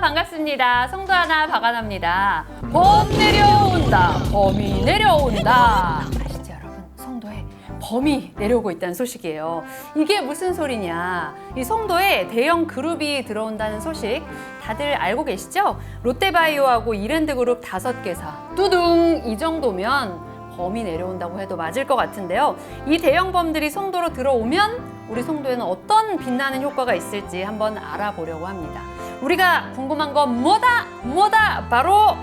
반갑습니다. 송도 하나 박아납니다. 범 내려온다. 범이 내려온다. 아시죠 여러분? 송도에 범이 내려오고 있다는 소식이에요. 이게 무슨 소리냐? 이 송도에 대형 그룹이 들어온다는 소식 다들 알고 계시죠? 롯데바이오하고 이랜드그룹 다섯 개사 뚜둥 이 정도면 범이 내려온다고 해도 맞을 것 같은데요. 이 대형 범들이 송도로 들어오면 우리 송도에는 어떤 빛나는 효과가 있을지 한번 알아보려고 합니다. 우리가 궁금한 건 뭐다? 뭐다? 바로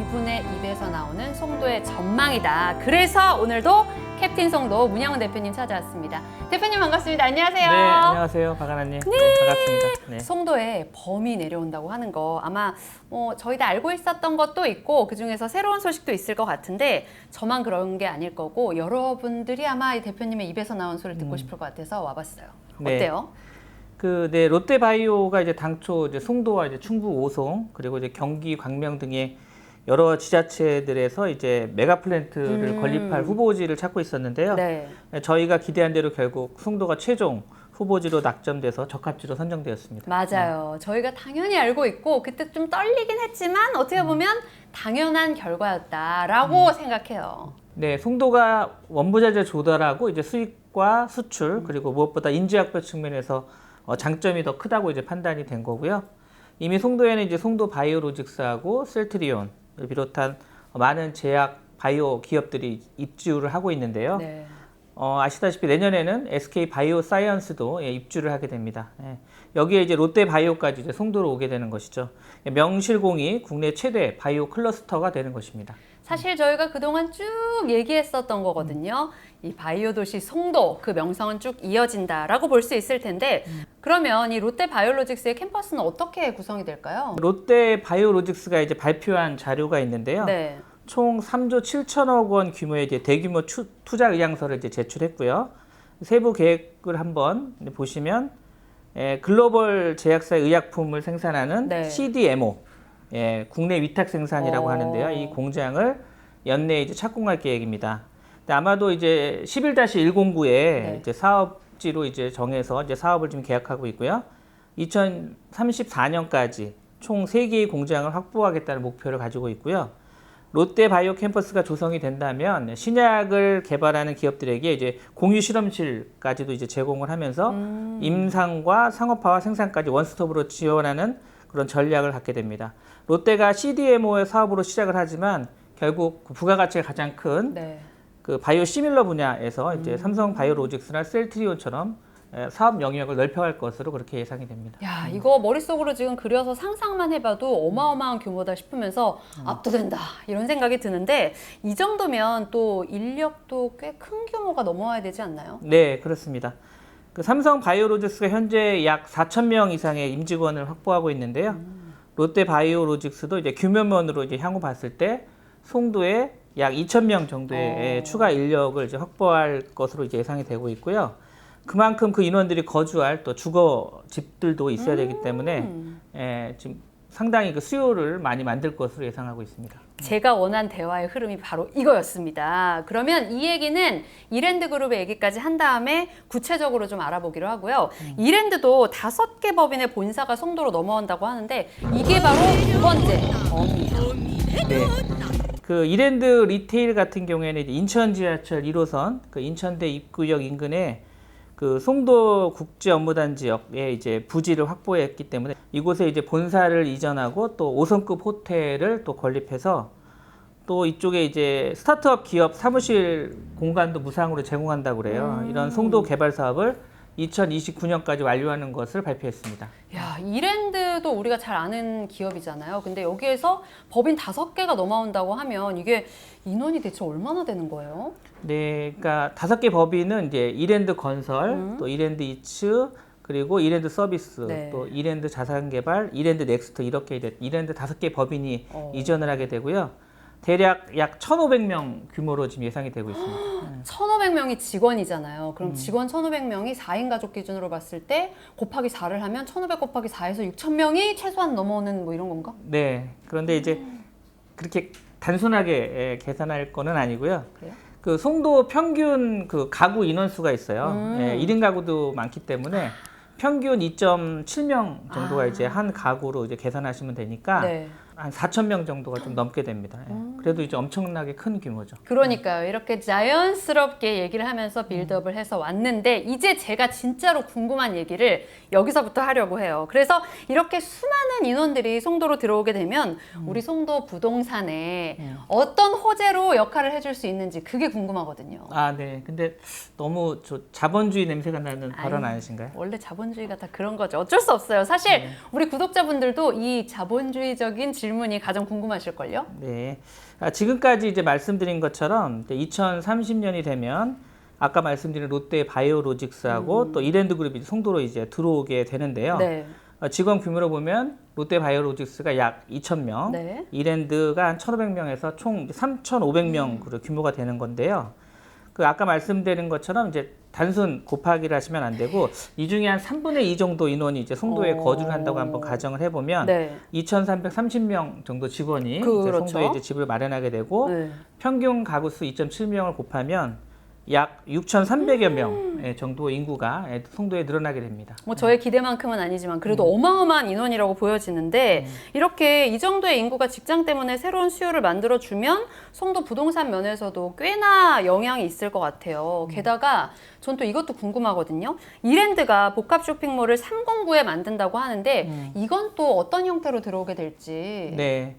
이분의 입에서 나오는 송도의 전망이다. 그래서 오늘도 캡틴 송도 문영은 대표님 찾아왔습니다. 대표님 반갑습니다. 안녕하세요. 네, 안녕하세요. 박하나님. 네. 반갑습니다. 네. 송도에 범이 내려온다고 하는 거 아마 뭐 저희 다 알고 있었던 것도 있고 그 중에서 새로운 소식도 있을 것 같은데 저만 그런 게 아닐 거고 여러분들이 아마 이 대표님의 입에서 나온 소리를 듣고 싶을 것 같아서 와봤어요. 네. 어때요? 그, 네, 롯데바이오가 이제 당초 이제 송도와 이제 충북 오송 그리고 이제 경기 광명 등의 여러 지자체들에서 이제 메가 플랜트를 음. 건립할 후보지를 찾고 있었는데요. 네. 저희가 기대한 대로 결국 송도가 최종 후보지로 낙점돼서 적합지로 선정되었습니다. 맞아요. 저희가 당연히 알고 있고 그때 좀 떨리긴 했지만 어떻게 보면 당연한 결과였다라고 생각해요. 네, 송도가 원부자재 조달하고 이제 수익과 수출 그리고 무엇보다 인지학별 측면에서 어, 장점이 더 크다고 이제 판단이 된 거고요. 이미 송도에는 이제 송도 바이오로직스하고 셀트리온을 비롯한 많은 제약 바이오 기업들이 입주를 하고 있는데요. 네. 어, 아시다시피 내년에는 SK 바이오 사이언스도 예, 입주를 하게 됩니다. 예. 여기에 이제 롯데 바이오까지 이제 송도로 오게 되는 것이죠. 예, 명실공히 국내 최대 바이오 클러스터가 되는 것입니다. 사실 저희가 그동안 쭉 얘기했었던 거거든요. 이 바이오 도시 송도 그 명성은 쭉 이어진다라고 볼 수 있을 텐데 그러면 이 롯데 바이오로직스의 캠퍼스는 어떻게 구성이 될까요? 롯데 바이오로직스가 이제 발표한 자료가 있는데요. 네. 총 3조 7천억 원 규모의 이제 대규모 추- 투자 의향서를 이제 제출했고요. 세부 계획을 한번 보시면 에, 글로벌 제약사의 의약품을 생산하는 네. CDMO, 예, 국내 위탁 생산이라고 어. 하는데요. 이 공장을 연내에 이제 착공할 계획입니다. 근데 아마도 이제 11-109에 네. 이제 사업지로 이제 정해서 이제 사업을 좀 계약하고 있고요. 2034년까지 총 3개의 공장을 확보하겠다는 목표를 가지고 있고요. 롯데 바이오 캠퍼스가 조성이 된다면 신약을 개발하는 기업들에게 이제 공유 실험실까지도 이제 제공을 하면서 음. 임상과 상업화와 생산까지 원스톱으로 지원하는 그런 전략을 갖게 됩니다. 롯데가 CDMO의 사업으로 시작을 하지만 결국 그 부가가치가 가장 큰 네. 그 바이오 시밀러 분야에서 이제 삼성 바이오로직스나 셀트리온처럼 에, 사업 영역을 넓혀갈 것으로 그렇게 예상이 됩니다. 야, 이거 머릿속으로 지금 그려서 상상만 해봐도 어마어마한 규모다 싶으면서 압도된다 이런 생각이 드는데 이 정도면 또 인력도 꽤 큰 규모가 넘어와야 되지 않나요? 네, 그렇습니다. 그 삼성 바이오로직스가 현재 약 4천 명 이상의 임직원을 확보하고 있는데요. 롯데 바이오로직스도 이제 규모면으로 이제 향후 봤을 때 송도에 약 2천 명 정도의 어. 추가 인력을 이제 확보할 것으로 이제 예상이 되고 있고요. 그만큼 그 인원들이 거주할 또 주거 집들도 있어야 되기 때문에 음. 예, 지금 상당히 그 수요를 많이 만들 것으로 예상하고 있습니다. 제가 원한 대화의 흐름이 바로 이거였습니다. 그러면 이 얘기는 이랜드 그룹의 얘기까지 한 다음에 구체적으로 좀 알아보기로 하고요. 이랜드도 다섯 개 법인의 본사가 송도로 넘어온다고 하는데 이게 바로 두 번째 범이에요. 네. 그 이랜드 리테일 같은 경우에는 인천 지하철 1호선 그 인천대 입구역 인근에 그 송도 국제 업무단 지역에 이제 부지를 확보했기 때문에 이곳에 이제 본사를 이전하고 또 5성급 호텔을 또 건립해서 또 이쪽에 이제 스타트업 기업 사무실 공간도 무상으로 제공한다고 그래요. 이런 송도 개발 사업을 2029년까지 완료하는 것을 발표했습니다. 야, 이랜 드도 우리가 잘 아는 기업이잖아요. 근데 여기에서 법인 다섯 개가 넘어온다고 하면 이게 인원이 대체 얼마나 되는 거예요? 네, 그러니까 다섯 개 법인은 이제 이랜드 건설, 음. 또 이랜드 이츠, 그리고 이랜드 서비스, 네. 또 이랜드 자산개발, 이랜드 넥스트 이렇게 이랜드 다섯 개 법인이 어. 이전을 하게 되고요. 대략 약 1,500명 규모로 지금 예상이 되고 있습니다. 1,500명이 직원이잖아요. 음. 그럼 직원 1,500명이 4인 가족 기준으로 봤을 때 곱하기 4를 하면 1,500 곱하기 4에서 6,000명이 최소한 넘어오는 뭐 이런 건가? 네, 그런데 이제 그렇게 단순하게 예, 계산할 거는 아니고요. 그래요? 그 송도 평균 그 가구 인원 수가 있어요. 음. 예, 1인 가구도 많기 때문에 평균 2.7명 정도가 아. 이제 한 가구로 이제 계산하시면 되니까 네. 한 4천 명 정도가 좀 넘게 됩니다. 예. 음. 그래도 이제 엄청나게 큰 규모죠. 그러니까요. 이렇게 자연스럽게 얘기를 하면서 빌드업을 해서 왔는데 이제 제가 진짜로 궁금한 얘기를 여기서부터 하려고 해요. 그래서 이렇게 수많은 인원들이 송도로 들어오게 되면 우리 송도 부동산에 음. 어떤 호재로 역할을 해줄 수 있는지 그게 궁금하거든요. 아, 네. 근데 너무 저 자본주의 냄새가 나는 발언 아유. 아니신가요? 원래 자본주의가 다 그런 거죠. 어쩔 수 없어요. 사실 네. 우리 구독자분들도 이 자본주의적인 질 문이 가장 궁금하실걸요? 네. 아, 지금까지 이제 말씀드린 것처럼 2030년이 되면 아까 말씀드린 롯데 바이오로직스하고 또 이랜드 그룹이 송도로 이제 들어오게 되는데요. 음. 네. 어, 직원 규모로 보면 롯데 바이오로직스가 약 2,000명, 네. 이랜드가 한 1,500명에서 총 3,500명 그 규모가 되는 건데요. 그 아까 말씀드린 것처럼 이제 단순 곱하기를 하시면 안 되고 이 중에 한 3분의 2 정도 인원이 이제 송도에 오. 거주를 한다고 한번 가정을 해보면 네. 2,330명 정도 직원이 그- 이제 그렇죠. 송도에 이제 집을 마련하게 되고 네. 평균 가구 수 2.7명을 곱하면 약 6,300여 명 음. 예, 정도 인구가 예, 송도에 늘어나게 됩니다. 뭐 저의 기대만큼은 아니지만 그래도 어마어마한 인원이라고 보여지는데 이렇게 이 정도의 인구가 직장 때문에 새로운 수요를 만들어 주면 송도 부동산 면에서도 꽤나 영향이 있을 것 같아요. 게다가 전 또 이것도 궁금하거든요. 이랜드가 복합 쇼핑몰을 309에 만든다고 하는데 이건 또 어떤 형태로 들어오게 될지. 네.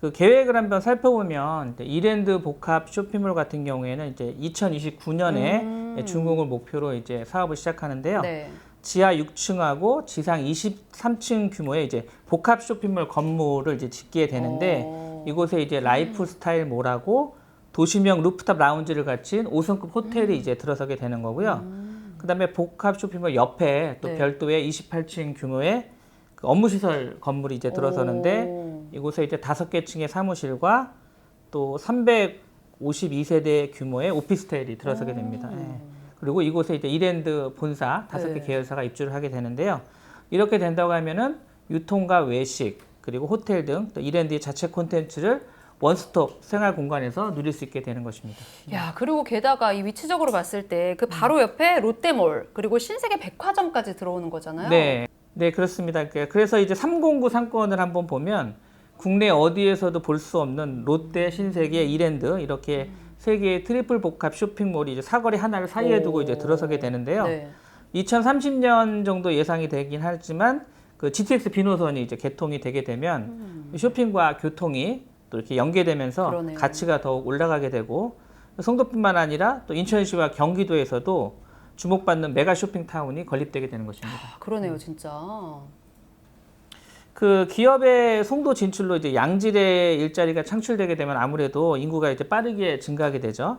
그 계획을 한번 살펴보면 이랜드 복합 쇼핑몰 같은 경우에는 이제 2029년에 음. 중공을 목표로 이제 사업을 시작하는데요. 네. 지하 6층하고 지상 23층 규모의 이제 복합 쇼핑몰 건물을 이제 짓게 되는데 어. 이곳에 이제 라이프 스타일 몰하고 도시명 루프탑 라운지를 갖춘 5성급 호텔이 이제 들어서게 되는 거고요. 그다음에 복합 쇼핑몰 옆에 또 네. 별도의 28층 규모의 그 업무시설 건물이 이제 들어서는데 오. 이곳에 이제 다섯 개 층의 사무실과 또 352세대 규모의 오피스텔이 들어서게 됩니다. 예. 그리고 이곳에 이제 이랜드 본사 다섯 개 네. 계열사가 입주를 하게 되는데요. 이렇게 된다고 하면은 유통과 외식 그리고 호텔 등 또 이랜드의 자체 콘텐츠를 원스톱 생활 공간에서 누릴 수 있게 되는 것입니다. 야, 그리고 게다가 이 위치적으로 봤을 때 그 바로 옆에 롯데몰 그리고 신세계 백화점까지 들어오는 거잖아요. 네, 네 그렇습니다. 그- 그래서 이제 309 상권을 한번 보면 국내 어디에서도 볼 수 없는 롯데, 신세계, 이랜드 이렇게 세 개의 트리플 복합 쇼핑몰이 이제 사거리 하나를 사이에 두고 이제 들어서게 되는데요. 네. 2030년 정도 예상이 되긴 하지만 그 GTX 비노선이 이제 개통이 되게 되면 쇼핑과 교통이 또 이렇게 연계되면서 음. 그러네요. 가치가 더욱 올라가게 되고 송도뿐만 아니라 또 인천시와 경기도에서도 주목받는 메가 쇼핑타운이 건립되게 되는 것입니다. 아, 그러네요, 진짜. 그 기업의 송도 진출로 이제 양질의 일자리가 창출되게 되면 아무래도 인구가 이제 빠르게 증가하게 되죠.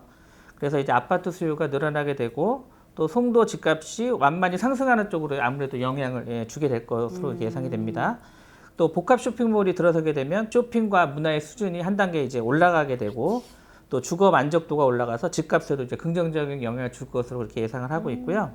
그래서 이제 아파트 수요가 늘어나게 되고 또 송도 집값이 완만히 상승하는 쪽으로 아무래도 영향을 예, 주게 될 것으로 예상이 됩니다. 또 복합 쇼핑몰이 들어서게 되면 쇼핑과 문화의 수준이 한 단계 이제 올라가게 되고 또 주거 만족도가 올라가서 집값에도 이제 긍정적인 영향을 줄 것으로 그렇게 예상을 하고 있고요.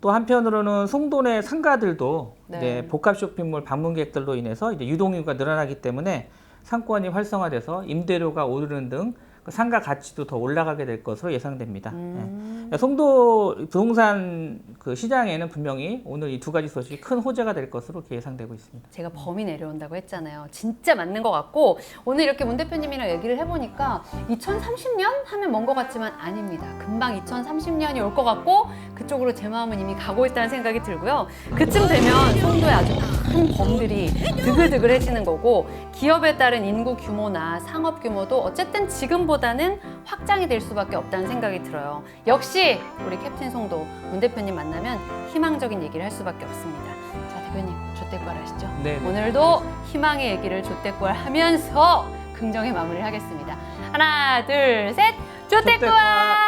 또 한편으로는 송도 내 상가들도 네. 이제 복합 쇼핑몰 방문객들로 인해서 이제 유동인구가 늘어나기 때문에 상권이 활성화돼서 임대료가 오르는 등그 상가 가치도 더 올라가게 될 것으로 예상됩니다. 음. 예. 송도 부동산 그 시장에는 분명히 오늘 이 두 가지 소식이 큰 호재가 될 것으로 예상되고 있습니다. 제가 범이 내려온다고 했잖아요. 진짜 맞는 것 같고 오늘 이렇게 문 대표님이랑 얘기를 해보니까 2030년 하면 먼 것 같지만 아닙니다. 금방 2030년이 올 것 같고 그쪽으로 제 마음은 이미 가고 있다는 생각이 들고요. 그쯤 되면 송도에 아주 큰 범들이 드글드글해지는 거고 기업에 따른 인구 규모나 상업 규모도 어쨌든 지금보다는 확장이 될 수밖에 없다는 생각이 들어요. 역시 우리 캡틴 송도 문 대표님 만나면 희망적인 얘기를 할 수밖에 없습니다. 자 대표님 조태꿀 하시죠. 네, 네. 오늘도 희망의 얘기를 조태꿀 하면서 긍정의 마무리를 하겠습니다. 하나, 둘, 셋! 조태꿀!